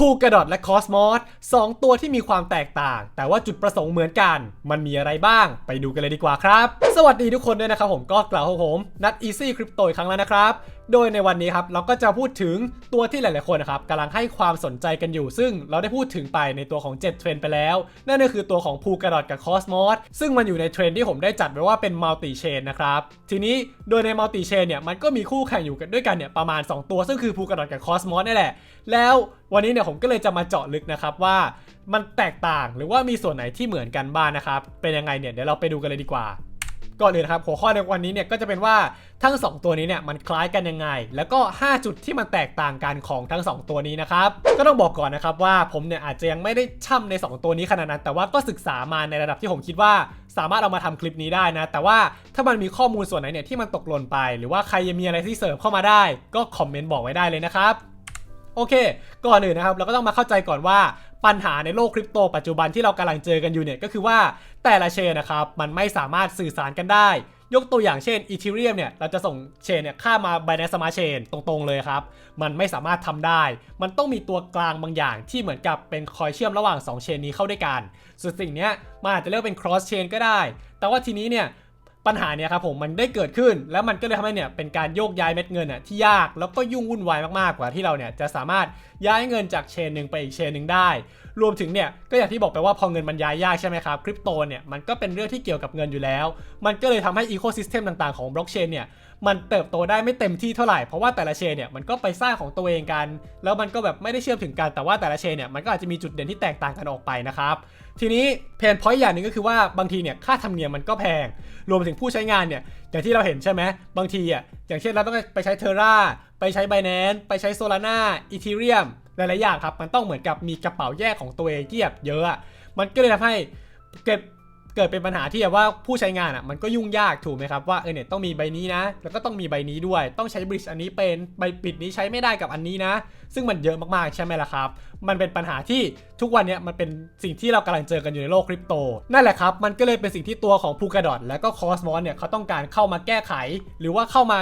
พูกระดอดและคอสมอสสองตัวที่มีความแตกต่าง แต่ว่าจุดประสงค์เหมือนกัน มันมีอะไรบ้าง ไปดูกันเลยดีกว่าครับ สวัสดีทุกคนด้วยนะครับผมก็กล่าวของผม นัดอีซี่คริปโตอีกครั้งแล้วนะครับ โดยในวันนี้ครับเราก็จะพูดถึงตัวที่หลาย ๆ คนนะครับกำลังให้ความสนใจกันอยู่ ซึ่งเราได้พูดถึงไปในตัวของ 7 เทรนไปแล้ว นั่นก็คือตัวของพูกระดอดกับคอสมอสซึ่งมันอยู่ในเทรนที่ผมได้จัดไว้ว่าเป็นมัลติเชนนะครับทีนี้โดยในมัลติเชนเนี่ยมันก็มีคู่แข่งอยู่กันด้วยกันเนี่ยประมาณ 2 ตัวซึ่งคือพูกระดอดกับคอสมอสนี่แหละ แล้ววันนี้เนี่ยผมก็เลยจะมาเจาะลึกนะครับว่ามันแตกต่างหรือว่ามีส่วนไหนที่เหมือนกันบ้างนะครับเป็นยังไงเนี่ยเดี๋ยวเราไปดูกันเลยดีกว่า ก่อนอื่นครับหัวข้อในวันนี้เนี่ยก็จะเป็นว่าทั้ง 2 ตัวนี้เนี่ยมันคล้ายกันยังไง แล้วก็ 5 จุดที่มันแตกต่างกันของทั้ง 2 ตัวนี้นะครับก็ต้องบอกก่อนนะครับว่าผมเนี่ยอาจจะยังไม่ได้ช่ำใน 2 ตัวนี้ขนาดนั้น แต่ว่าก็ศึกษามาในระดับที่ผมคิดว่าสามารถเอามาทำคลิปนี้ได้นะ แต่ว่าถ้ามันมีข้อมูลส่วนไหนเนี่ยที่มันตกหล่นไป หรือว่าใครยังมีอะไรที่เสริมเข้ามาได้ ก็คอมเมนต์บอกไว้ได้เลยนะครับโอเค ก่อนอื่นนะครับ เราก็ต้องมาเข้าใจก่อนว่า ปัญหาในโลกคริปโตปัจจุบันที่เรากำลังเจอกันอยู่เนี่ยก็คือว่าแต่ละเชนนะครับมันไม่สามารถสื่อสารกันได้ ยกตัวอย่างเช่น Ethereum เนี่ยเราจะส่งเชนเนี่ยข้ามา Binance Smart Chain ตรงๆเลยครับ มันไม่สามารถทำได้ มันต้องมีตัวกลางบางอย่างที่เหมือนกับเป็นคอยเชื่อมระหว่าง2เชนนี้เข้าด้วยกันส่วนสิ่งนี้มันอาจจะเรียกเป็น cross chain ก็ได้ แต่ว่าทีนี้เนี่ย ปัญหาเนี่ยครับผมมันได้เกิดขึ้น แล้วมันก็เลยทำให้เนี่ยเป็นการโยกย้ายเม็ดเงินอะที่ยากแล้วก็ยุ่งวุ่นวายมากๆกว่าที่เราเนี่ยจะสามารถย้ายเงินจากเชนหนึ่งไปอีกเชนหนึ่งได้ รวมถึงเนี่ยก็อย่างที่บอกไปว่าพอเงินมันย้ายยากใช่ไหมครับคริปโตเนี่ยมันก็เป็นเรื่องที่เกี่ยวกับเงินอยู่แล้ว มันก็เลยทำให้อีโคซิสเต็มต่างๆของบล็อกเชนเนี่ย มันเติบโตได้ไม่เต็มที่เท่าไหร่เพราะว่าแต่ละเชนเนี่ยมันก็ไปสร้างของตัวเองกัน แล้วมันก็แบบไม่ได้เชื่อมถึงกันแต่ว่าแต่ละเชนเนี่ยมันก็อาจจะมีจุดเด่นที่แตกต่างกันออกไปนะครับทีนี้เพนพอยต์อย่างหนึ่งก็คือว่าบางทีเนี่ยค่าธรรมเนียมมันก็แพง รวมถึงผู้ใช้งานเนี่ยอย่างที่เราเห็นใช่ไหมบางทีอะอย่างเช่นเราต้องไปใช้เทอร่าไปใช้ b บ n a n c e ไปใช้ Solana Ethereum หลายๆอย่างครับ มันต้องเหมือนกับมีกระเป๋าแยกของตัวเองที่แบเยอะอะ มันก็เลยทำให้เกิด เกิดเป็นปัญหาที่แบบว่าผู้ใช้งานอะมันก็ยุ่งยากถูกไหมครับว่าเออเนี่ยต้องมีใบนี้นะ แล้วก็ต้องมีใบนี้ด้วย ต้องใช้บริดจ์อันนี้เป็นใบปิดนี้ใช้ไม่ได้กับอันนี้นะ ซึ่งมันเยอะมากๆใช่ไหมล่ะครับ มันเป็นปัญหาที่ทุกวันเนี้ยมันเป็นสิ่งที่เรากำลังเจอกันอยู่ในโลกคริปโตนั่นแหละครับมันก็เลยเป็นสิ่งที่ตัวของพูก a ดอ t และก็คอสมอสเนี่ยเขาต้องการเข้ามาแก้ไข หรือว่าเข้ามา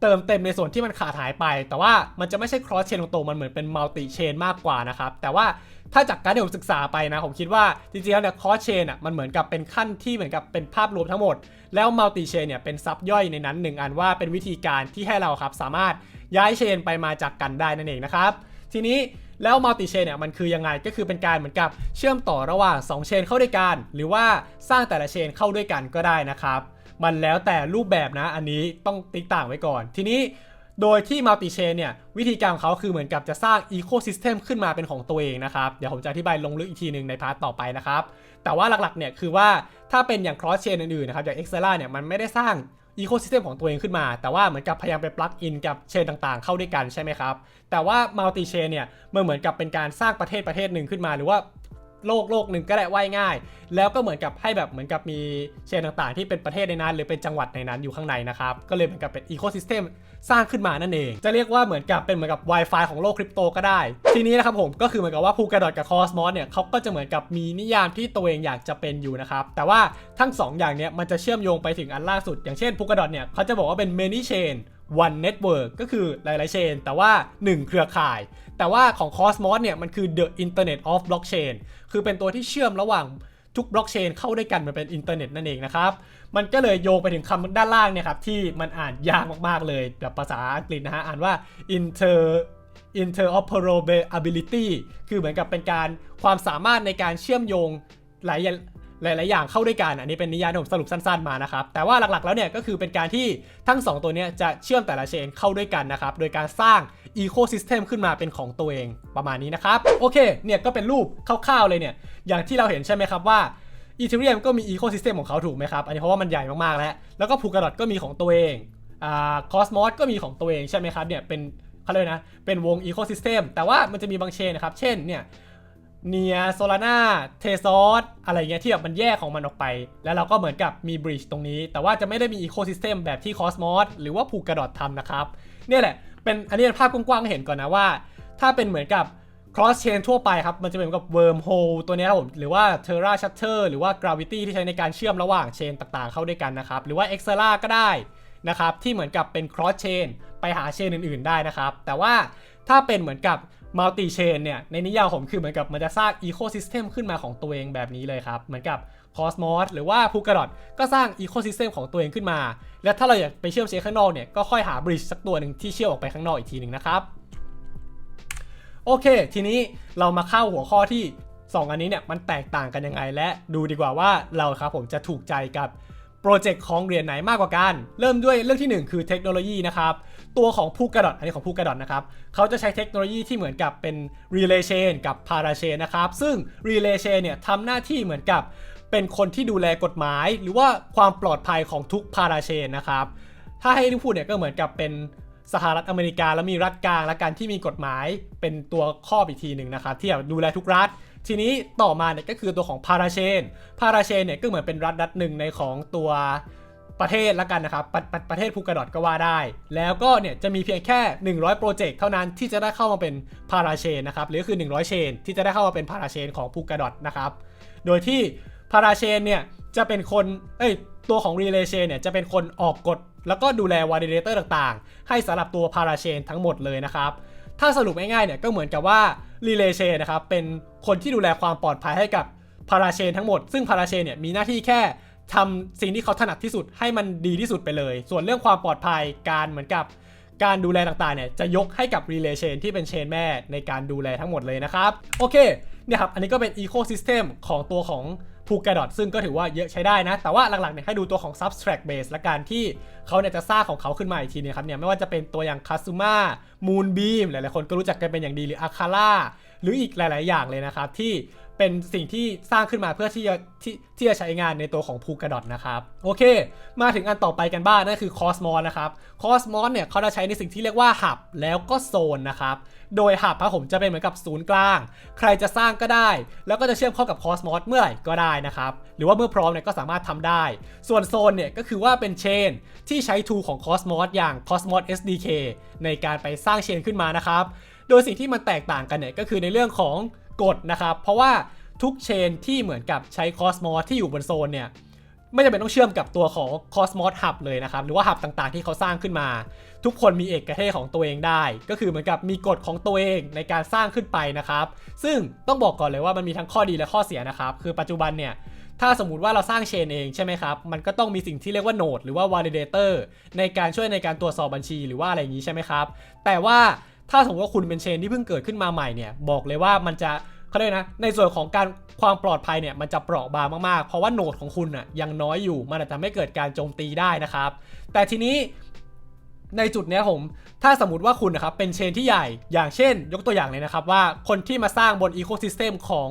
เติมเต็มในส่วนที่มันขาดหายไป แต่ว่ามันจะไม่ใช่ cross chain ตรงๆมันเหมือนเป็น multi chain มากกว่านะครับ แต่ว่าถ้าจากการที่ผมศึกษาไปนะ ผมคิดว่าจริงๆแล้วเนี่ย cross chain อะมันเหมือนกับเป็นขั้นที่เหมือนกับเป็นภาพรวมทั้งหมด แล้ว multi chain เนี่ยเป็นซับย่อยในนั้นหนึ่งอันว่าเป็นวิธีการที่ให้เราครับสามารถย้ายเชนไปมาจากกันได้นั่นเองนะครับ ทีนี้แล้ว multi chain เนี่ยมันคือยังไงก็คือเป็นการเหมือนกับเชื่อมต่อระหว่าง2เชนเข้าด้วยกัน หรือว่าสร้างแต่ละเชนเข้าด้วยกันก็ได้นะครับ มันแล้วแต่รูปแบบนะ อันนี้ต้องติ๊กต่างไว้ก่อน ทีนี้โดยที่ multi chain เนี่ยวิธีการของเขาคือเหมือนกับจะสร้าง ecosystem ขึ้นมาเป็นของตัวเองนะครับ เดี๋ยวผมจะอธิบายลงลึกอีกทีหนึ่งในพาร์ทต่อไปนะครับ แต่ว่าหลักๆเนี่ยคือว่าถ้าเป็นอย่าง cross chain อื่นๆนะครับอย่าง Exela เนี่ยมันไม่ได้สร้างอีโค y ิสเต็มของตัวเองขึ้นมา แต่ว่าเหมือนกับพยายามไปปลักอินกับเชนต่างๆ เข้าด้วยกันใช่ไหมครับ แต่ว่ามัลติเชนเนี่ยมันเหมือนกับเป็นการสร้างประเทศประเทศหนึ่งขึ้นมา หรือว่า โลกโลกหนึ่งก็ได้ว่ายง่าย แล้วก็เหมือนกับให้แบบเหมือนกับมีเชนต่างๆ ที่เป็นประเทศในนั้น หรือเป็นจังหวัดในนั้นอยู่ข้างในนะครับ ก็เลยเหมือนกับเป็นอีโค y ิสเต็มสร้างขึ้นมานั่นเอง จะเรียกว่าเหมือนกับเป็นเหมือนกับ Wi-Fi ของโลกคริปโตก็ได้ ทีนี้นะครับผมก็คือเหมือนกับว่าพูกระดอดกับคอสมอสเนี่ยเขาก็จะเหมือนกับมีนิยามที่ตัวเองอยากจะเป็นอยู่นะครับแต่ว่าทั้ง 2 อย่างเนี้ยมันจะเชื่อมโยงไปถึงอันล่าสุด อย่างเช่นพูกระดอดเนี่ยเขาจะบอกว่าเป็น many chain one network ก็คือหลายๆเชนแต่ว่า 1 เครือข่าย แต่ว่าของ Cosmos เนี่ยมันคือ the internet of blockchain คือเป็นตัวที่เชื่อมระหว่างทุกบล็อกเชนเข้าด้วยกันมันเป็นอินเทอร์เน็ตนั่นเองนะครับ มันก็เลยโยงไปถึงคำด้านล่างเนี่ยครับ ที่มันอ่านยากมากๆเลยแบบภาษาอังกฤษนะฮะ อ่านว่า inter interoperability คือเหมือนกับเป็นการความสามารถในการเชื่อมโยงหลาย หลาย ๆ อย่างเข้าด้วยกันอันนี้เป็นนิยามผมสรุปสั้น ๆ มานะครับ แต่ว่าหลัก ๆ แล้วเนี่ยก็คือเป็นการที่ทั้ง 2 ตัวเนี้ยจะเชื่อมแต่ละเชนเข้าด้วยกันนะครับ โดยการสร้างอีโค y ิสเต็มขึ้นมาเป็นของตัวเองประมาณนี้นะครับ โอเค เนี่ยก็เป็นรูปคร่าว ๆ เลยเนี่ย อย่างที่เราเห็นใช่ไหมครับว่าอีเทเรียมก็มีอีโค y ิสเต็มของเขาถูกไหมครับ อันนี้เพราะว่ามันใหญ่มาก ๆ แล้ว แล้วก็พูกระดอดก็มีของตัวเองอ่าคอสมอสก็มีของตัวเองใช่ไหมครับเนี่ยเป็นเขาเรียนะเป็นวงอีโค y ิสเต็มแต่ว่ามันจะมีบางเชนนะครับเช่นเนี่ย เนียโซลาร่าเทซอสอะไรเงี้ยที่แบบมันแยกของมันออกไป แล้วเราก็เหมือนกับมีบริดจ์ตรงนี้ แต่ว่าจะไม่ได้มีอีโค y ิสเต็มแบบที่คอสมอสหรือว่าพูกกระดอดทำนะครับ เนี่ยแหละ เป็นอันนี้ภาพกว้างๆเห็นก่อนนะว่า ถ้าเป็นเหมือนกับ cross chain ทั่วไปครับ มันจะเป็นเหมือนกับ wormhole ตัวนี้ครับผม หรือว่า terra shutter หรือว่า gravity ที่ใช้ในการเชื่อมระหว่างเชนต่างๆเข้าด้วยกันนะครับ หรือว่า exela ก็ได้นะครับ ที่เหมือนกับเป็น cross chain ไปหาเชนอื่นๆได้นะครับ แต่ว่าถ้าเป็นเหมือนกับ มัลติเชนเนี่ยในนิยามผมคือเหมือนกับมันจะสร้างอีโคซิสเต็มขึ้นมาของตัวเองแบบนี้เลยครับ เหมือนกับ Cosmos หรือว่า p o l k a d o t ก็สร้างอีโคซิสเต็มของตัวเองขึ้นมา และถ้าเราอยากไปเชื่อมเชนข้างนอกเนี่ยก็ค่อยหาบริดจ์สักตัวหนึ่งที่เชื่อมออกไปข้างนอกอีกทีหนึ่งนะครับโอเค ทีนี้เรามาเข้าหัวข้อที่ 2 อันนี้เนี่ยมันแตกต่างกันยังไงและดูดีกว่าว่าเราครับผมจะถูกใจกับ โปรเจกต์ของเหรียญไหนมากกว่ากัน เริ่มด้วยเรื่องทีหนึ่1 คือเทคโนโลยีนะครับ ตัวของพูกระดอทอันนี้ของพูกระดอทนะครับ เขาจะใช้เทคโนโลยีที่เหมือนกับเป็น Relay Chain กับ Parachain นะครับ ซึ่ง Relay Chain เนี่ยทำหน้าที่เหมือนกับเป็นคนที่ดูแลกฎหมาย หรือว่าความปลอดภัยของทุก Parachain นะครับ ถ้าให้ที่พูดเนี่ยก็เหมือนกับเป็นสหรัฐอเมริกาแล้วมีรัฐกลางและการที่มีกฎหมายเป็นตัวครอบอีกทีหนึ่งนะครับที่ดูแลทุกรัฐ ทีนี้ต่อมาเนี่ยก็คือตัวของพาราเชน พาราเชนเนี่ยก็เหมือนเป็นรัฐรัฐหนึ่งในของตัวประเทศละกันนะครับประประประเทศภูกระดอดก็ว่าได้ แล้วก็เนี่ยจะมีเพียงแค่ 100 โปรเจกต์เท่านั้นที่จะได้เข้ามาเป็นพาราเชนนะครับหรือคือ 100 เชน ที่จะได้เข้ามาเป็นพาราเชนของภูกระดอดนะครับโดยที่พาราเชนเนี่ยจะเป็นคนเอ้ยตัวของ Relay Chain เนี่ยจะเป็นคนออกกฎแล้วก็ดูแล Validator ต่างๆ ให้สำหรับตัว Parachain ทั้งหมดเลยนะครับ ถ้าสรุปง่ายๆเนี่ยก็เหมือนกับว่ารีเลเชนะครับเป็นคนที่ดูแลความปลอดภัยให้กับพาราเชนทั้งหมด ซึ่งพาราเชนเนี่ยมีหน้าที่แค่ทำสิ่งที่เขาถนัดที่สุดให้มันดีที่สุดไปเลย ส่วนเรื่องความปลอดภัยการเหมือนกับการดูแลต่างๆเนี่ยจะยกให้กับรีเลเชนที่เป็นเชนแม่ในการดูแลทั้งหมดเลยนะครับ โอเค เนี่ยครับอันนี้ก็เป็น Ecosystem ของตัวของพูกระดอทซึ่งก็ถือว่าเยอะใช้ได้นะ แต่ว่าหลักๆเนี่ยให้ดูตัวของ substract base และการที่เขาเนี่ยจะสร้างของเขาขึ้นมาอีกทีนึงครับเนี่ยไม่ว่าจะเป็นตัวอย่าง Kazuma Moonbeam หลายๆคนก็รู้จักกันเป็นอย่างดีหรือ Akala หรืออีกหลาย ๆ อย่างเลยนะครับ ที่เป็นสิ่งที่สร้างขึ้นมาเพื่อที่จะที่ที่จะใช้งานในตัวของพูกระดอนะครับโอเค มาถึงอันต่อไปกันบ้างนั่นคือ Cosmos นะครับ Cosmos เนี่ยเขาจะใช้ในสิ่งที่เรียกว่า Hub แล้วก็โซนนะครับ โดย Hub ครับผมจะเป็นเหมือนกับศูนย์กลาง ใครจะสร้างก็ได้ แล้วก็จะเชื่อมเข้ากับ Cosmos เมื่อไหร่ก็ได้นะครับ หรือว่าเมื่อพร้อมเนี่ยก็สามารถทำได้ ส่วนโซนเนี่ยก็คือว่าเป็นเชนที่ใช้ tool ของ Cosmos อย่าง Cosmos SDK ในการไปสร้างเชนขึ้นมานะครับ โดยสิ่งที่มันแตกต่างกันเนี่ยก็คือในเรื่องของกฎนะครับ เพราะว่าทุกเชนที่เหมือนกับใช้ Cosmos ที่อยู่บนโซนเนี่ย ไม่จำเป็นต้องเชื่อมกับตัวของ Cosmos Hub เลยนะครับ หรือว่า Hub ต่างๆ ที่เขาสร้างขึ้นมา ทุกคนมีเอกเทศของตัวเองได้ ก็คือเหมือนกับมีกฎของตัวเองในการสร้างขึ้นไปนะครับ ซึ่งต้องบอกก่อนเลยว่ามันมีทั้งข้อดีและข้อเสียนะครับ คือปัจจุบันเนี่ยถ้าสมมติว่าเราสร้างเชนเองใช่ไหมครับ มันก็ต้องมีสิ่งที่เรียกว่าโนดหรือว่า validator ในการช่วยในการตรวจสอบบัญชีหรือว่าอะไรอย่างนี้ใช่ไหมครับ แต่ว่าถ้าสมมติว่าคุณเป็นเชนที่เพิ่งเกิดขึ้นมาใหม่เนี่ย บอกเลยว่ามันจะ เขาเรียกนะ ในส่วนของการความปลอดภัยเนี่ยมันจะเปราะบางมากๆ เพราะว่าโหนดของคุณน่ะยังน้อยอยู่ มันอาจจะไม่เกิดการโจมตีได้นะครับ แต่ทีนี้ในจุดเนี้ยผม ถ้าสมมติว่าคุณนะครับเป็นเชนที่ใหญ่ อย่างเช่น ยกตัวอย่างเลยนะครับว่าคนที่มาสร้างบนอีโคซิสเต็มของ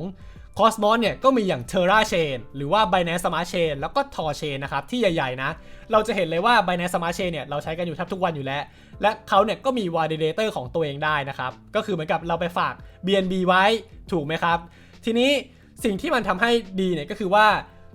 Cosmos เนี่ยก็มีอย่าง Terra Chain หรือว่า Binance Smart Chain แล้วก็ Tor Chain นะครับ ที่ใหญ่ๆนะ เราจะเห็นเลยว่า Binance Smart Chain เนี่ยเราใช้กันอยู่แทบทุกวันอยู่แล้ว และเขาเนี่ยก็มี validator ของตัวเองได้นะครับ ก็คือเหมือนกับเราไปฝาก BNB ไว้ถูกไหมครับ ทีนี้สิ่งที่มันทำให้ดีเนี่ยก็คือว่า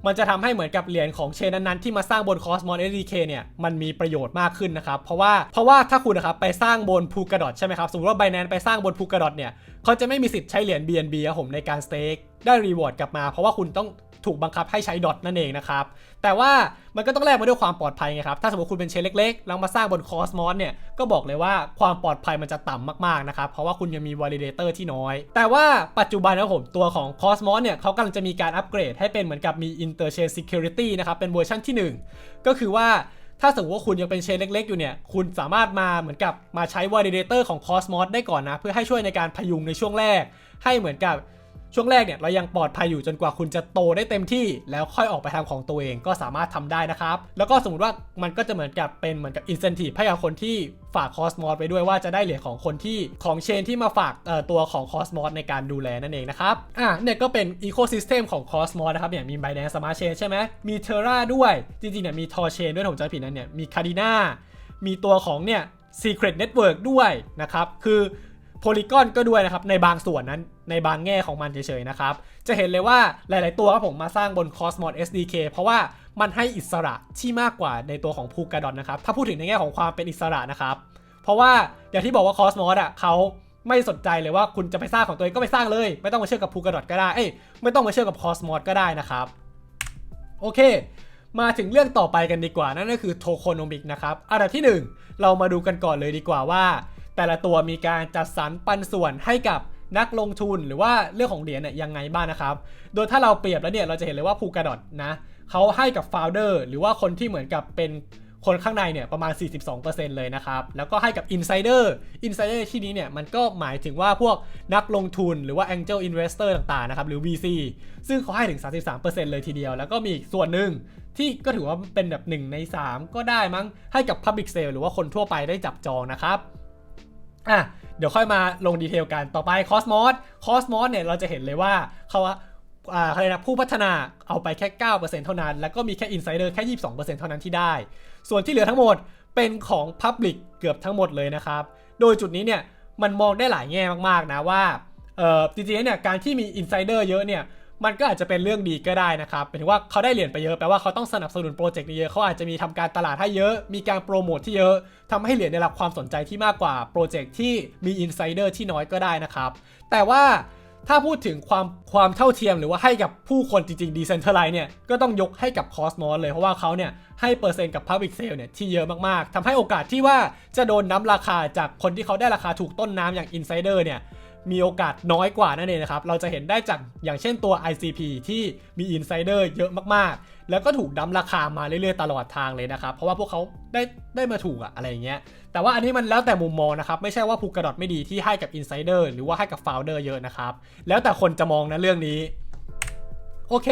มันจะทำให้เหมือนกับเหรียญของเชนนั้นๆที่มาสร้างบน Cosmos SDK เนี่ยมันมีประโยชน์มากขึ้นนะครับ เพราะว่าเพราะว่าถ้าคุณนะครับไปสร้างบนพูกระดอทใช่ไหมครับ สมมติว่าไบแนนไปสร้างบนพูกระดอทเนี่ยเขาจะไม่มีสิทธิ์ใช้เหรียญ BNB ครับผมในการสเต็กได้รีวอร์ดกลับมา เพราะว่าคุณต้อง ถูกบังคับให้ใช้ดอทนั่นเองนะครับ แต่ว่ามันก็ต้องแลกมาด้วยความปลอดภัยไงครับ ถ้าสมมติคุณเป็นเชนเล็กๆ แล้วมาสร้างบน Cosmos เนี่ย ก็บอกเลยว่าความปลอดภัยมันจะต่ำมากๆนะครับ เพราะว่าคุณยังมี validator ที่น้อย แต่ว่าปัจจุบันนะผมตัวของ Cosmos เนี่ยเขากำลังจะมีการอัปเกรดให้เป็นเหมือนกับมี interchain security นะครับเป็นเวอร์ชันที่ 1 ก็คือว่าถ้าสมมติว่าคุณยังเป็นเชนเล็ก ๆ อยู่เนี่ย คุณสามารถมาเหมือนกับมาใช้ validator ของ Cosmos ได้ก่อนนะ เพื่อให้ช่วยในการพยุงในช่วงแรก ให้เหมือนกับ ช่วงแรกเนี่ยเรายังปลอดภัยอยู่จนกว่าคุณจะโตได้เต็มที่แล้วค่อยออกไปทำของตัวเองก็สามารถทำได้นะครับ แล้วก็สมมติว่ามันก็จะเหมือนกับเป็นเหมือนกับ incentive ให้กับคนที่ฝาก Cosmos ไปด้วยว่าจะได้เหรียญของคนที่ของเชนที่มาฝากตัวของ Cosmos ในการดูแลนั่นเองนะครับ อะเนี่ยก็เป็น ecosystem ของ Cosmos นะครับเนี่ยมี Binance Smart Chain ใช่ไหมมี Terra ด้วย จริงๆเนี่ยมี Tor Chain ด้วยผมจำผิดนะเนี่ยมี Cardina มีตัวของเนี่ย Secret Network ด้วยนะครับ คือ พลีกอนก็ด้วยนะครับในบางส่วนนั้นในบางแง่ของมันเฉยๆนะครับ จะเห็นเลยว่าหลายๆตัวครับผมมาสร้างบน Cosmos SDK เพราะว่ามันให้อิสระที่มากกว่าในตัวของพูกาดอนนะครับ ถ้าพูดถึงในแง่ของความเป็นอิสระนะครับ เพราะว่าอย่างที่บอกว่า Cosmos อะเขาไม่สนใจเลยว่าคุณจะไปสร้างของตัวเองก็ไปสร้างเลย ไม่ต้องมาเชื่อกับพูกาดอนก็ได้เอ้ยไม่ต้องมาเชื่อกับ Cosmos ก็ได้นะครับโอเค มาถึงเรื่องต่อไปกันดีกว่านั่นก็คือโทโคโนมิกนะครับอันดับที่ 1 เรามาดูกันก่อนเลยดีกว่าว่า แต่ละตัวมีการจัดสรรปันส่วนให้กับนักลงทุนหรือว่าเรื่องของเหรียญเนี่ยยังไงบ้างนะครับ โดยถ้าเราเปรียบแล้วเนี่ยเราจะเห็นเลยว่าพูกาดอทนะเขาให้กับ Founder หรือว่าคนที่เหมือนกับเป็นคนข้างในเนี่ยประมาณ 42%เลยนะครับ แล้วก็ให้กับ Insider Insider ที่นี้เนี่ยมันก็หมายถึงว่าพวกนักลงทุนหรือว่า Angel Investor ต่างๆนะครับหรือ VC ซึ่งเขาให้ถึง 33%เลยทีเดียว แล้วก็มีอีกส่วนหนึ่งที่ก็ถือว่าเป็นแบบ 1 ใน 3 ก็ได้มั้งให้กับ Public Sale หรือว่าคนทั่วไปได้จับจองนะครับ อะเดี๋ยวค่อยมาลงดีเทลกันต่อไป Cosmos Cosmos เนี่ยเราจะเห็นเลยว่าเขาอ่าอะไรนะผู้พัฒนาเอาไปแค่ 9%เท่านั้น แล้วก็มีแค่ Insider แค่ 22%เท่านั้นที่ได้ ส่วนที่เหลือทั้งหมดเป็นของ Public เกือบทั้งหมดเลยนะครับ โดยจุดนี้เนี่ยมันมองได้หลายแง่มากๆนะว่าเอ่อจริงๆเนี่ยการที่มี Insider เยอะเนี่ย มันก็อาจจะเป็นเรื่องดีก็ได้นะครับหมายถึงว่าเขาได้เหรียญไปเยอะแปลว่าเขาต้องสนับสนุนโปรเจกต์นี้เยอะเขาอาจจะมีทำการตลาดให้เยอะ มีการโปรโมทที่เยอะทำให้เหรียญได้รับความสนใจที่มากกว่าโปรเจกต์ที่มีอินไซเดอร์ที่น้อยก็ได้นะครับ แต่ว่าถ้าพูดถึงความความเท่าเทียมหรือว่าให้กับผู้คนจริงๆ Decentralize เนี่ยก็ต้องยกให้กับ Cosmos เลย เพราะว่าเขาเนี่ยให้เปอร์เซ็นต์กับ Public Sale เนี่ยที่เยอะมากๆทำให้โอกาสที่ว่าจะโดนน้ำราคาจากคนที่เขาได้ราคาถูกต้นน้ำอย่าง Insider เนี่ย มีโอกาสน้อยกว่านั่นเองนะครับ เราจะเห็นได้จากอย่างเช่นตัว ICP ที่มี Insider เยอะมากๆ แล้วก็ถูกดั้มราคามาเรื่อยๆ ตลอดทางเลยนะครับ เพราะว่าพวกเขาได้ได้มาถูกอะอะไรอย่างเงี้ย แต่ว่าอันนี้มันแล้วแต่มุมมองนะครับ ไม่ใช่ว่าผูกกระดอดไม่ดีที่ให้กับ Insider หรือว่าให้กับ Founder เยอะนะครับ แล้วแต่คนจะมองนะเรื่องนี้ โอเค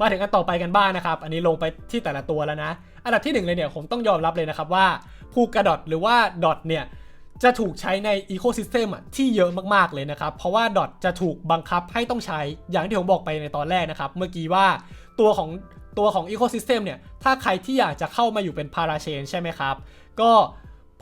มาถึงกันต่อไปกันบ้างนะครับ อันนี้ลงไปที่แต่ละตัวแล้วนะ อันดับที่หนึ่งเลยเนี่ยผมต้องยอมรับเลยนะครับว่าพูกระดอทหรือว่าดอทเนี่ย จะถูกใช้ในอีโคซิสเต็มที่เยอะมากๆเลยนะครับ เพราะว่าดอทจะถูกบังคับให้ต้องใช้อย่างที่ผมบอกไปในตอนแรกนะครับ เมื่อกี้ว่าตัวของตัวของอีโคซิสเต็มเนี่ย ถ้าใครที่อยากจะเข้ามาอยู่เป็นพาราเชนใช่ไหมครับ ก็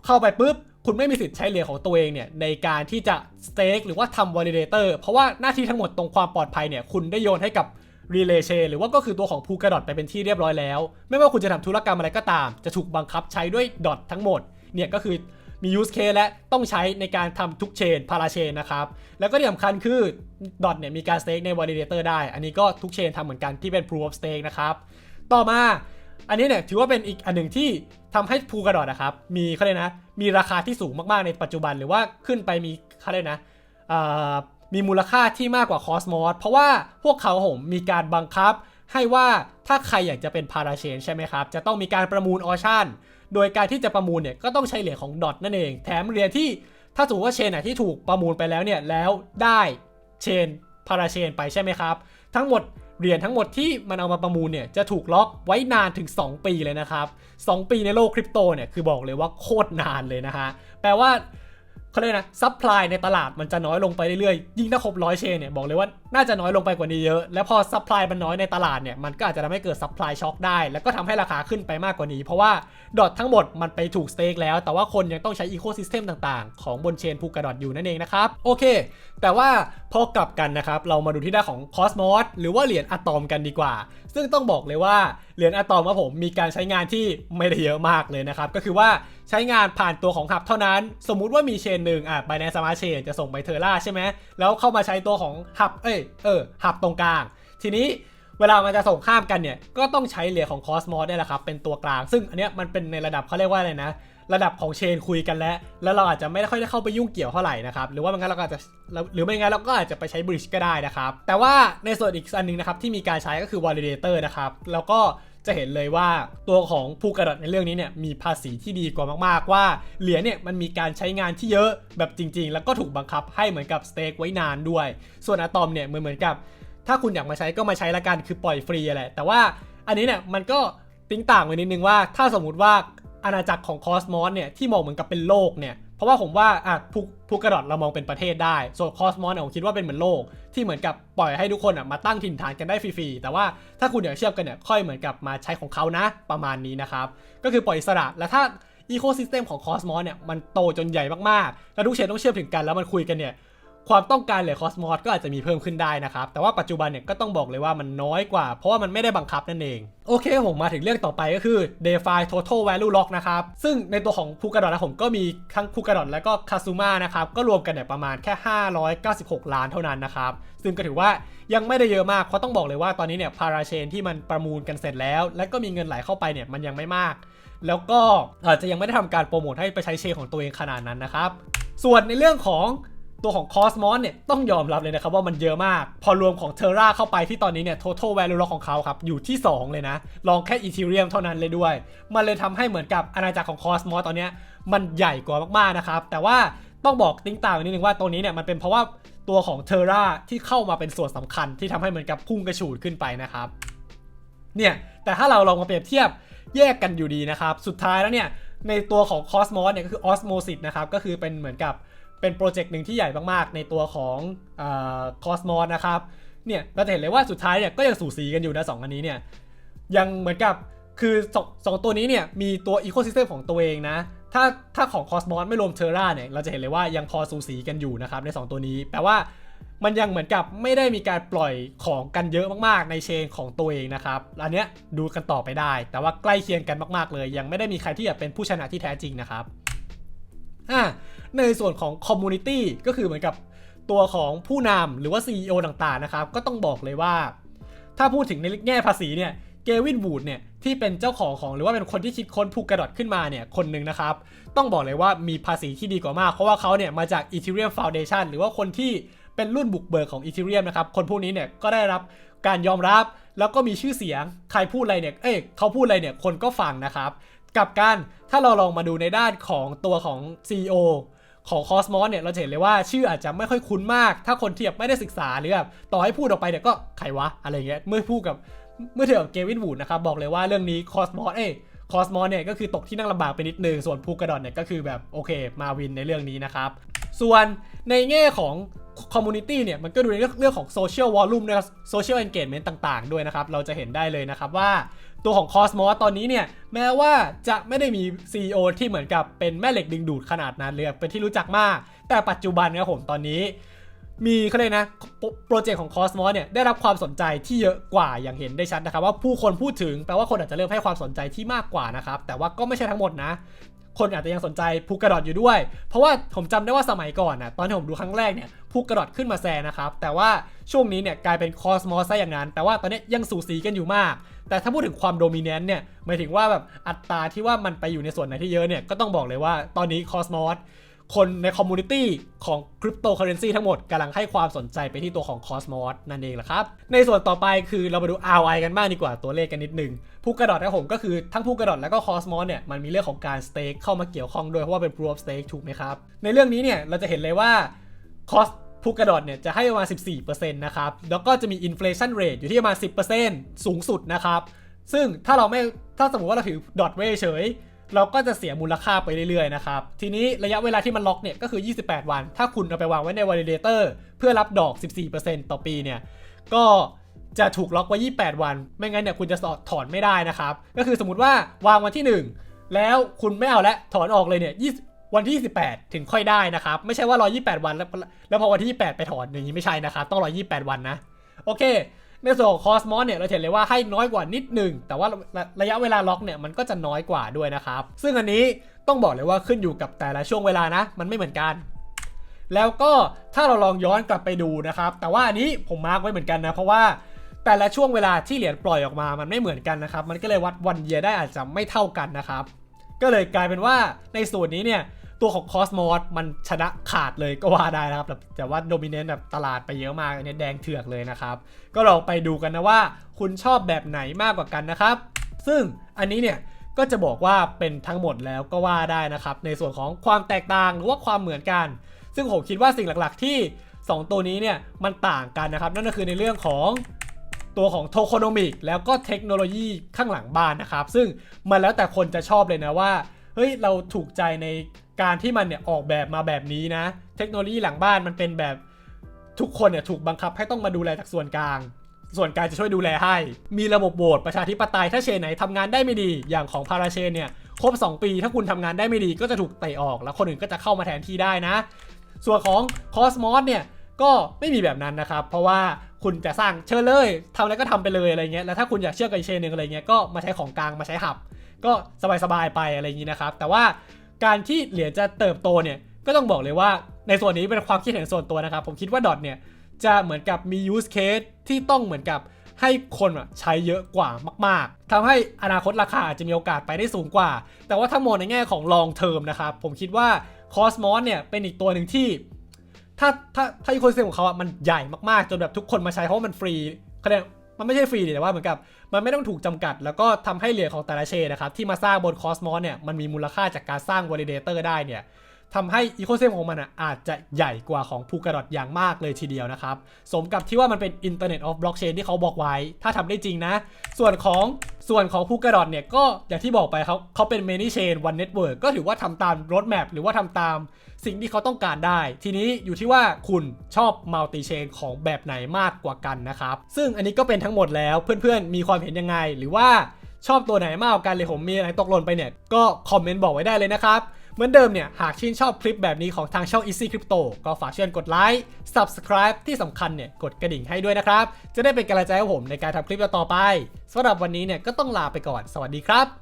เข้าไปปุ๊บคุณไม่มีสิทธิ์ใช้เหรียญของตัวเองเนี่ยในการที่จะสเต็กหรือว่าทำวอลิเดเตอร์เพราะว่าหน้าที่ทั้งหมดตรงความปลอดภัยเนี่ยคุณได้โยนให้กับ Relay Chain หรือว่าก็คือตัวของ p o o l ดอทไปเป็นที่เรียบร้อยแล้ว ไม่ว่าคุณจะทำธุรกรรมอะไรก็ตาม จะถูกบังคับใช้ด้วยดอททั้งหมดเนี่ยก็คือ มี use case และต้องใช้ในการทำทุกเชนพาราเชนนะครับ แล้วก็ที่สำคัญคือดอทเนี่ยมีการ stake ใน validator ได้ อันนี้ก็ทุกเชนทำเหมือนกันที่เป็น proof of stake นะครับ ต่อมาอันนี้เนี่ยถือว่าเป็นอีกอันหนึ่งที่ทำให้พูกระดอดนะครับ มีเขาเลยกนะ มีราคาที่สูงมาก ๆ ในปัจจุบันหรือว่าขึ้นไปมีเขาเลยกนะมีมูลค่าที่มากกว่าคอสมอสเพราะว่าพวกเขาผมมีการบังคับ ให้ว่าถ้าใครอยากจะเป็นพาราเชนใช่ไหมครับ จะต้องมีการประมูลออชั่น โดยการที่จะประมูลเนี่ยก็ต้องใช้เหรียญของดอทนั่นเอง แถมเหรียญที่ถ้าสมมติว่าเชนไหนที่ถูกประมูลไปแล้วเนี่ยแล้วได้เชนพาราเชนไปใช่ไหมครับ ทั้งหมดเหรียญทั้งหมดที่มันเอามาประมูลเนี่ยจะถูกล็อกไว้นานถึง 2 ปีเลยนะครับ 2 ปีในโลกคริปโตเนี่ยคือบอกเลยว่าโคตรนานเลยนะฮะแปลว่า เขาเรียกนะซัพพลายในตลาดมันจะน้อยลงไปเรื่อยๆยิ่งถ้าครบร้อยเชนเนี่ยบอกเลยว่าน่าจะน้อยลงไปกว่านี้เยอะ แล้วพอซัพพลายมันน้อยในตลาดเนี่ยมันก็อาจจะทำให้เกิดซัพพลายช็อคได้ แล้วก็ทำให้ราคาขึ้นไปมากกว่านี้ เพราะว่าดอททั้งหมดมันไปถูกสเต็กแล้ว แต่ว่าคนยังต้องใช้อีโคซิสเต็มต่างๆ ของบนเชนพูกระดอทอยู่นั่นเองนะครับโอเค แต่ว่าพอกลับกันนะครับเรามาดูที่ด้านของคอสมอสหรือว่าเหรียญอะตอมกันดีกว่า ซึ่งต้องบอกเลยว่า เหรียญอะตอมครับผมมีการใช้งานที่ไม่ได้เยอะมากเลยนะครับ ก็คือว่าใช้งานผ่านตัวของหับเท่านั้น สมมุติว่ามีเชนหนึ่งอะไปในสมาร์ทเชนจะส่งไปเทอร่าใช่ไหมแล้วเข้ามาใช้ตัวของหับเอ้ยเออหับตรงกลาง ทีนี้เวลามันจะส่งข้ามกันเนี่ยก็ต้องใช้เหรียญของคอสมอสเนี่แหละครับเป็นตัวกลาง ซึ่งอันเนี้ยมันเป็นในระดับเขาเรียกว่าอะไรนะระดับของเชนคุยกันแล้ว แล้วเราอาจจะไม่ได้ค่อยได้เข้าไปยุ่งเกี่ยวเท่าไหร่นะครับ หรือว่าไม่งั้นเราก็อาจจะ หรือไม่งั้นเราก็อาจจะไปใช้บริดจ์ก็ได้นะครับ แต่ว่าในส่วนอีกอันหนึงนะครับที่มีการใช้ก็คือ validator นะครับ แล้วก็ จะเห็นเลยว่าตัวของภูกระดในเรื่องนี้เนี่ยมีภาษีที่ดีกว่ามากๆว่าเหรียญเนี่ยมันมีการใช้งานที่เยอะแบบจริง ๆ แล้วก็ถูกบังคับให้เหมือนกับสเต็กไว้นานด้วย ส่วนอะตอมเนี่ยเหมือนเหมือนกับ ถ้าคุณอยากมาใช้ก็มาใช้ละกันคือปล่อยฟรีแหละแต่ว่าอันนี้เนี่ยมันก็ติ้งต่างไว้นิดนึงว่า ถ้าสมมุติว่าอาณาจักรของคอสมอสเนี่ยที่มองเหมือนกับเป็นโลกเนี่ย เพราะว่าผมว่าอะพูพูกระดอดเรามองเป็นประเทศได้ ส่วนคอสมอนผมคิดว่าเป็นเหมือนโลก ที่เหมือนกับปล่อยให้ทุกคนอะมาตั้งถิ่นฐานกันได้ฟรีๆ แต่ว่าถ้าคุณอยากเชื่อมกันเนี่ยค่อยเหมือนกับมาใช้ของเขานะประมาณนี้นะครับ ก็คือปล่อยอิสระแล้วถ้าอีโคซิสเต็มของคอสมอนเนี่ยมันโตจนใหญ่มากๆ แล้วทุกเชนต้องเชื่อมถึงกันแล้วมันคุยกันเนี่ย ความต้องการเหรียญคอสมอสก็อาจจะมีเพิ่มขึ้นได้นะครับ แต่ว่าปัจจุบันเนี่ยก็ต้องบอกเลยว่ามันน้อยกว่า เพราะว่ามันไม่ได้บังคับนั่นเอง โอเคผมมาถึงเรื่องต่อไปก็คือ DeFi Total Value Lock นะครับ ซึ่งในตัวของพูกระดอนะผมก็มีทั้งพูกระดอและก็คาซูมานะครับ ก็รวมกันเนี่ยประมาณแค่ 596 ล้านเท่านั้นนะครับ ซึ่งก็ถือว่ายังไม่ได้เยอะมาก เพราะต้องบอกเลยว่าตอนนี้เนี่ยพาราเชนที่มันประมูลกันเสร็จแล้ว และก็มีเงินไหลเข้าไปเนี่ยมันยังไม่มาก แล้วก็อาจจะยังไม่ได้ทำการโปรโมทให้ไปใช้เชนของตัวเองขนาดนั้นนะครับส่วนในเรื่องของ ตัวของ Cosmos เนี่ยต้องยอมรับเลยนะครับว่ามันเยอะมาก พอรวมของ Terra เข้าไปที่ตอนนี้เนี่ย total value lock ของเขาครับ อยู่ที่ 2 เลยนะ ลองแค่ Ethereum เท่านั้นเลยด้วย มันเลยทำให้เหมือนกับอาณาจักรของ Cosmos ตอนนี้มันใหญ่กว่ามากๆนะครับ แต่ว่าต้องบอกติ้งต่างนิดนึงว่าตรงนี้เนี่ยมันเป็นเพราะว่าตัวของ Terra ที่เข้ามาเป็นส่วนสำคัญที่ทำให้เหมือนกับพุ่งกระฉูดขึ้นไปนะครับเนี่ยแต่ถ้าเราลองมาเปรียบเทียบแยกกันอยู่ดีนะครับสุดท้ายแล้วเนี่ยในตัวของ Cosmos เนี่ยก็คือ Osmosis นะครับก็คือเป็นเหมือนกับ เป็นโปรเจกต์หนึ่งที่ใหญ่มากๆ ในตัวของเอ่อ Cosmos นะครับเนี่ยเราจะเห็นเลยว่าสุดท้ายเนี่ยก็ยังสูสีกันอยู่นะสองอันนี้เนี่ยยังเหมือนกับคือสองสองตัวนี้เนี่ยมีตัว Ecosystem ของตัวเองนะ ถ้าถ้าของ Cosmos ไม่รวม Terra เนี่ยเราจะเห็นเลยว่ายังพอสูสีกันอยู่นะครับใน 2 ตัวนี้ แปลว่ามันยังเหมือนกับไม่ได้มีการปล่อยของกันเยอะมากๆ ในเชนของตัวเองนะครับอันเนี้ยดูกันต่อไปได้ แต่ว่าใกล้เคียงกันมากๆเลย ยังไม่ได้มีใครที่จะเป็นผู้ชนะที่แท้จริงนะครับ ในส่วนของคอมมูนิตี้ก็คือเหมือนกับตัวของผู้นำหรือว่า CEO ต่างๆนะครับ ก็ต้องบอกเลยว่า ถ้าพูดถึงในแง่ภาษีเนี่ยเกวินวูดเนี่ยที่เป็นเจ้าของของหรือว่าเป็นคนที่คิดค้นพูกระดอดขึ้นมาเนี่ยคนหนึ่งนะครับ ต้องบอกเลยว่ามีภาษีที่ดีกว่ามาก เพราะว่าเขาเนี่ยมาจาก Ethereum Foundation หรือว่าคนที่เป็นรุ่นบุกเบิกของ Ethereum นะครับ คนพวกนี้เนี่ยก็ได้รับการยอมรับแล้วก็มีชื่อเสียง ใครพูดอะไรเนี่ย เอ้ยเขาพูดอะไรเนี่ยคนก็ฟังนะครับ กับการถ้าเราลองมาดูในด้านของตัวของ CEO ของ Cosmos เนี่ยเราเห็นเลยว่าชื่ออาจจะไม่ค่อยคุ้นมาก ถ้าคนเที่แบไม่ได้ศึกษาหรือแบบต่อให้พูดออกไปเนี่ยก็ใครวะอะไรเงี้ยเมื่อพูดกับเมื่อเทียบกับเกวินวูดนะครับบอกเลยว่าเรื่องนี้ Cosmos เอ้คอสมอสเนี่ยก็คือตกที่นั่งลำบากไปนิดนึง ส่วนพูกระดอนเนี่ยก็คือแบบโอเคมาวินในเรื่องนี้นะครับ ส่วนในแง่ของคอมมูนิตี้เนี่ยมันก็ดูในเรื่องเรื่องของโซเชียลวอลลุ่มนะครับโซเชียลเอนเกจเมนต์ต่างๆ ด้วยนะครับ เราจะเห็นได้เลยนะครับว่า ตัวของ Cosmos ตอนนี้เนี่ยแม้ว่าจะไม่ได้มี CEO ที่เหมือนกับเป็นแม่เหล็กดึงดูดขนาดนั้นเลยเป็นที่รู้จักมาก แต่ปัจจุบันนะครับผมตอนนี้มีเขาเลยนะโปรโปรเจกต์ของ Cosmos เนี่ยได้รับความสนใจที่เยอะกว่าอย่างเห็นได้ชัดนะครับว่าผู้คนพูดถึงแปลว่าคนอาจจะเริ่มให้ความสนใจที่มากกว่านะครับแต่ว่าก็ไม่ใช่ทั้งหมดนะ คนอาจจะยังสนใจพูกระดอดอยู่ด้วย เพราะว่าผมจำได้ว่าสมัยก่อนนะตอนที่ผมดูครั้งแรกเนี่ยพูกระดอดขึ้นมาแซงนะครับ แต่ว่าช่วงนี้เนี่ยกลายเป็นคอสมอสซะอย่างนั้น แต่ว่าตอนนี้ยังสูสีกันอยู่มาก แต่ถ้าพูดถึงความโดมิเนนต์เนี่ยหมายถึงว่าแบบอัตราที่ว่ามันไปอยู่ในส่วนไหนที่เยอะเนี่ยก็ต้องบอกเลยว่าตอนนี้คอสมอส คนในคอมมูนิตี้ของคริปโตเคอเรนซีทั้งหมดกำลังให้ความสนใจไปที่ตัวของ Cosmos นั่นเองแหละครับ ในส่วนต่อไปคือเรามาดู ROI กันบ้างดีกว่าตัวเลขกันนิดนึงผู้กระดอดนะผมก็คือทั้งผู้กระดอดแล้วก็ Cosmos เนี่ยมันมีเรื่องของการสเต็กเข้ามาเกี่ยวข้องด้วยเพราะว่าเป็น proof of stake ถูกไหมครับ ในเรื่องนี้เนี่ยเราจะเห็นเลยว่า cost ผู้กระดดเนี่ยจะให้ประมาณ 14%นะครับ แล้วก็จะมี inflation rate อยู่ที่ประมาณ 10%สูงสุดนะครับ ซึ่งถ้าเราไม่ ถ้าสมมติว่าเราถือดอทไว้เฉย เราก็จะเสียมูลค่าไปเรื่อยๆนะครับทีนี้ระยะเวลาที่มันล็อกเนี่ยก็คือ 28 วัน ถ้าคุณเอาไปวางไว้ใน validator เพื่อรับดอก 14%ต่อปีเนี่ยก็จะถูกล็อกไว้ 28 วัน ไม่งั้นเนี่ยคุณจะถอนไม่ได้นะครับ ก็คือสมมติว่าวางวันที่ 1 แล้วคุณไม่เอาและถอนออกเลยเนี่ยวันที่ 28 ถึงค่อยได้นะครับ ไม่ใช่ว่ารอ28 วันแล้วแล้วพอวันที่ 28 ไปถอนอย่างนี้ไม่ใช่นะครับ ต้องรอ28 วันนะ โอเค ในส่วนของ Cosmos เนี่ยเราเห็นเลยว่าให้น้อยกว่านิดหนึ่งแต่ว่าระระยะเวลาล็อกเนี่ยมันก็จะน้อยกว่าด้วยนะครับ ซึ่งอันนี้ต้องบอกเลยว่าขึ้นอยู่กับแต่ละช่วงเวลานะ มันไม่เหมือนกัน แล้วก็ถ้าเราลองย้อนกลับไปดูนะครับ แต่ว่าอันนี้ผมมาร์กไว้เหมือนกันนะ เพราะว่าแต่ละช่วงเวลาที่เหรียญปล่อยออกมามันไม่เหมือนกันนะครับ มันก็เลยวัดวันเยียได้อาจจะไม่เท่ากันนะครับ ก็เลยกลายเป็นว่าในส่วนนี้เนี่ย ตัวของ Cosmos มันชนะขาดเลยก็ว่าได้นะครับแต่แต่ว่าโดมิเนนต์แบบตลาดไปเยอะมากอันนี้แดงเถือกเลยนะครับ ก็ลองไปดูกันนะว่า คุณชอบแบบไหนมากกว่ากันนะครับ ซึ่งอันนี้เนี่ยก็จะบอกว่าเป็นทั้งหมดแล้วก็ว่าได้นะครับ ในส่วนของความแตกต่างหรือว่าความเหมือนกัน ซึ่งผมคิดว่าสิ่งหลักๆที่ 2 ตัวนี้เนี่ยมันต่างกันนะครับ นั่นก็คือในเรื่องของตัวของโทโคโนมิกแล้วก็เทคโนโลยีข้างหลังบ้านนะครับ ซึ่งมันแล้วแต่คนจะชอบเลยนะว่าเฮ้ยเราถูกใจใน การที่มันเนี่ยออกแบบมาแบบนี้นะ เทคโนโลยีหลังบ้านมันเป็นแบบทุกคนเนี่ยถูกบังคับให้ต้องมาดูแลจากส่วนกลาง ส่วนกลางจะช่วยดูแลให้ มีระบบโหวตประชาธิปไตยถ้าเชนไหนทำงานได้ไม่ดีอย่างของพาราเชนเนี่ยครบ 2 ปี ถ้าคุณทำงานได้ไม่ดีก็จะถูกเตะออก แล้วคนอื่นก็จะเข้ามาแทนที่ได้นะ ส่วนของคอสมอสเนี่ยก็ไม่มีแบบนั้นนะครับ เพราะว่าคุณจะสร้างเชิญเลยทำอะไรก็ทำไปเลยอะไรเงี้ยแล้วถ้าคุณอยากเชื่อกับเชนหนึ่งอะไรเงี้ยก็มาใช้ของกลางมาใช้หับ ก็สบายๆไปอะไรอย่างนี้นะครับ แต่ว่า การที่เหรียญจะเติบโตเนี่ยก็ต้องบอกเลยว่าในส่วนนี้เป็นความคิดเห็นส่วนตัวนะครับ ผมคิดว่าดอทเนี่ยจะเหมือนกับมี use case ที่ต้องเหมือนกับให้คนใช้เยอะกว่ามาก ๆทำให้อนาคตราคาอาจจะมีโอกาสไปได้สูงกว่า แต่ว่าถ้ามองในแง่ของ long term นะครับ ผมคิดว่า Cosmos เนี่ยเป็นอีกตัวหนึ่งที่ ถ้าถ้าถ้าอีโคซิสเต็มของเขาอะมันใหญ่มาก ๆ จนแบบทุกคนมาใช้เพราะมันฟรีเขาเรียก มันไม่ใช่ฟรีแต่ว่าเหมือนกับ มันไม่ต้องถูกจำกัด แล้วก็ทำให้เหรียญของแต่ละเชนนะครับที่มาสร้างบนคอสมอสเนี่ยมันมีมูลค่าจากการสร้างวอลเลเตอร์ได้เนี่ยทำให้อีโคเซมของมันอะอาจจะใหญ่กว่าของพูกระดดอย่างมากเลยทีเดียวนะครับ สมกับที่ว่ามันเป็น Internet of Blockchain ที่เขาบอกไว้ ถ้าทำได้จริงนะ ส่วนของ ส่วนของพูกระดอนเนี่ยก็อย่างที่บอกไปเขาเขาเป็นเมนิเชนวันเน็ตเวิร์กก็ถือว่าทำตามรถแมพหรือว่าทำตามสิ่งที่เขาต้องการได้ ทีนี้อยู่ที่ว่าคุณชอบมัลติเชนของแบบไหนมากกว่ากันนะครับ ซึ่งอันนี้ก็เป็นทั้งหมดแล้วเพื่อนๆ มีความเห็นยังไง หรือว่าชอบตัวไหนมากกว่ากันเลยผมมีอะไรตกหล่นไปเนี่ยก็คอมเมนต์บอกไว้ได้เลยนะครับ เหมือนเดิมเนี่ย หากชื่นชอบคลิปแบบนี้ของทางช่อง Easy Crypto ก็ฝากเชิญกดไลค์ Subscribe ที่สำคัญเนี่ย กดกระดิ่งให้ด้วยนะครับ จะได้เป็นกำลังใจให้ผมในการทำคลิปต่อไปสำหรับวันนี้เนี่ยก็ต้องลาไปก่อน สวัสดีครับ